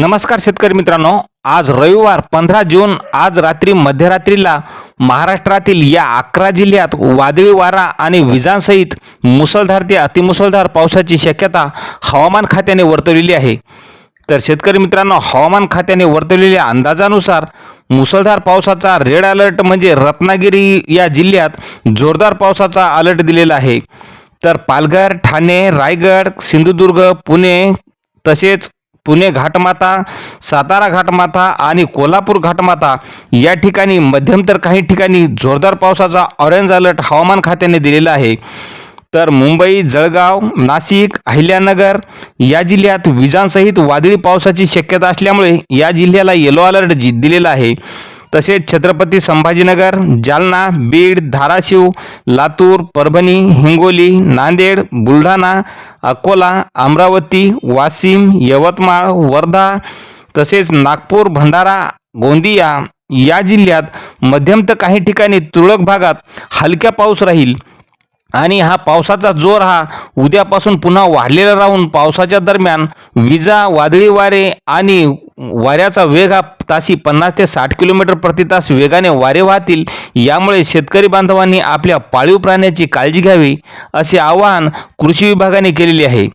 नमस्कार शेतकरी मित्रांनो. आज रविवार पंधरा जून आज रात्री मध्यरात्रीला महाराष्ट्रातील या अकरा जिल्ह्यात वादळी वारा आणि विजांसहित मुसळधार ते अतिमुसळधार पावसाची शक्यता हवामान खात्याने वर्तवलेली आहे. तर शेतकरी मित्रांनो हवामान खात्याने वर्तवलेल्या अंदाजानुसार मुसळधार पावसाचा रेड अलर्ट म्हणजे रत्नागिरी या जिल्ह्यात जोरदार पावसाचा अलर्ट दिलेला आहे. तर पालघर ठाणे रायगड सिंधुदुर्ग पुणे तसेच पुणे घाटमाता सातारा घाटमाता आणि कोल्हापूर घाटमाता या ठिकाणी मध्यम तर काही ठिकाणी जोरदार पावसाचा ऑरेंज अलर्ट हवामान खात्याने दिलेला आहे. तर मुंबई जळगाव नाशिक अहिल्यानगर या जिल्ह्यात विजांसहित वादळी पावसाची शक्यता असल्यामुळे या जिल्ह्याला येलो अलर्ट जी दिलेला आहे. तसेच छत्रपती संभाजीनगर जालना बीड धाराशिव लातूर परभणी हिंगोली नांदेड बुलढाणा अकोला अमरावती वाशिम यवतमाळ वर्धा तसेच नागपूर भंडारा गोंदिया या जिल्ह्यात मध्यम तर काही ठिकाणी तुरळक भागात हलक्या पाऊस राहील. आणि हा पावसाचा जोर हा उद्यापासून पुन्हा वाढलेला राहून पावसाच्या दरम्यान विजा वादळी वारे आणि वाऱ्याचा वेग हा ताशी पन्नास ते साठ किलोमीटर प्रति तास वेगाने वारे वाहतील. यामुळे शेतकरी बांधवांनी आपल्या पाळीव प्राण्याची काळजी घ्यावी असे आवाहन कृषी विभागाने केलेले आहे.